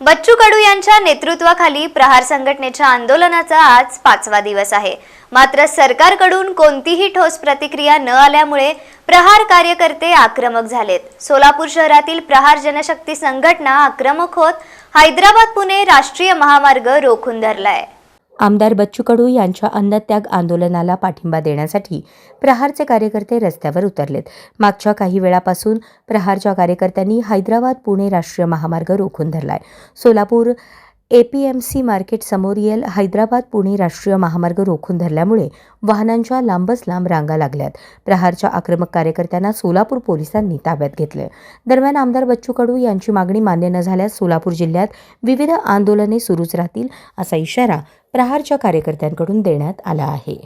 बच्चू कडू यांच्या नेतृत्वाखाली प्रहार संघटनेच्या आंदोलनाचा आज पाचवा दिवस आहे. मात्र सरकारकडून कोणतीही ठोस प्रतिक्रिया न आल्यामुळे प्रहार कार्यकर्ते आक्रमक झालेत. सोलापूर शहरातील प्रहार जनशक्ती संघटना आक्रमक होत हैदराबाद पुणे राष्ट्रीय महामार्ग रोखून धरलाय. आमदार बच्चू कडू यांच्या अन्नत्याग आंदोलनाला पाठिंबा देण्यासाठी प्रहारचे कार्यकर्ते रस्त्यावर उतरलेत. मागच्या काही वेळापासून प्रहारच्या कार्यकर्त्यांनी हैदराबाद पुणे राष्ट्रीय महामार्ग रोखून धरलाय. Solapur A P M C market L Hyderabad Pune राष्ट्रीय महामार्ग रोखून धरल्यामुळे वाहनांच्या लांबच लांब रांगा लागल्यात. प्रहारच्या आक्रमक कार्यकर्त्यांना सोलापूर पोलिसांनी ताब्यात घेतले. दरम्यान आमदार बच्चू कडू यांची मागणी मान्य न झाल्यास सोलापूर जिल्ह्यात विविध आंदोलने सुरूच राहतील असा इशारा प्रहारच्या कार्यकर्त्यांकडून देण्यात आला आहे.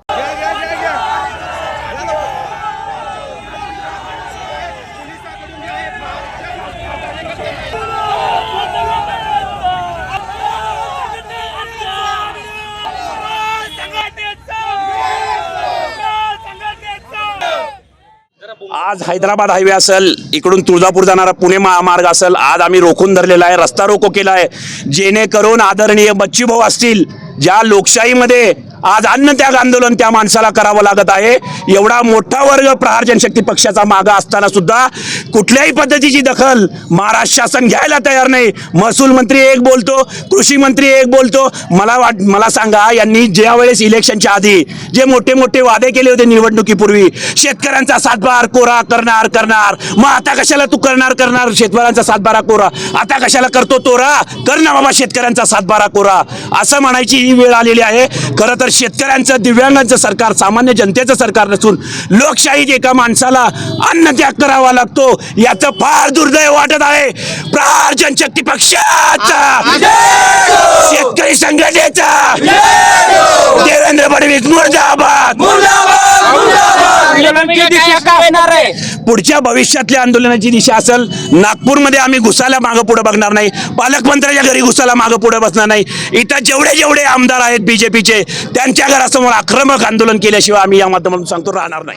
आज हैदराबाद हायवे असेल इकडून तुळजापूर जाणारा पुणे महामार्ग असेल आज आम्ही रोखून धरलेला आहे रस्ता रोको केला आहे. जेणेकरून आदरणीय बच्चूभाऊ असतील ज्या लोकशाहीमध्ये आज अन्नत्याग आंदोलन त्या माणसाला करावं लागत आहे. एवढा मोठा वर्ग प्रहार जनशक्ती पक्षाचा मागा असताना सुद्धा कुठल्याही पद्धतीची दखल महाराष्ट्र शासन घ्यायला तयार नाही. महसूल मंत्री एक बोलतो कृषी मंत्री एक बोलतो. मला वाट मला सांगा यांनी ज्या वेळेस इलेक्शनच्या आधी जे मोठे मोठे वादे केले होते निवडणुकीपूर्वी शेतकऱ्यांचा सातबार कोरा करणार करणार. मग आता कशाला तू करणार करणार? शेतकऱ्यांचा सातबारा कोरा. आता कशाला करतो तोरा? कर ना बाबा शेतकऱ्यांचा सातबारा कोरा. असं म्हणायची ही वेळ आलेली आहे. खरं तर शेतकऱ्यांचं दिव्यांगांचं सरकार सामान्य जनतेचं सरकार नसून लोकशाहीत एका माणसाला अन्न त्याग करावा लागतो. याचं फार दुर्दैव वाटत आहे. प्रहार जनशक्ती पक्षाचा. शेतकरी संघटनेचा. देवेंद्र फडणवीस मुर्दाबाद! आंदोलनाची दिशा काय असणार आहे? पुढच्या भविष्यातल्या आंदोलनाची दिशा असेल नागपूरमध्ये आम्ही घुसायला मागं पुढे बघणार नाही. पालकमंत्र्याच्या घरी घुसायला मागं पुढे बसणार नाही. इथं जेवढे जेवढे आमदार आहेत बीजेपीचे त्यांच्या घरासमोर आक्रमक आंदोलन केल्याशिवाय आम्ही या माध्यमातून सांगतो राहणार नाही.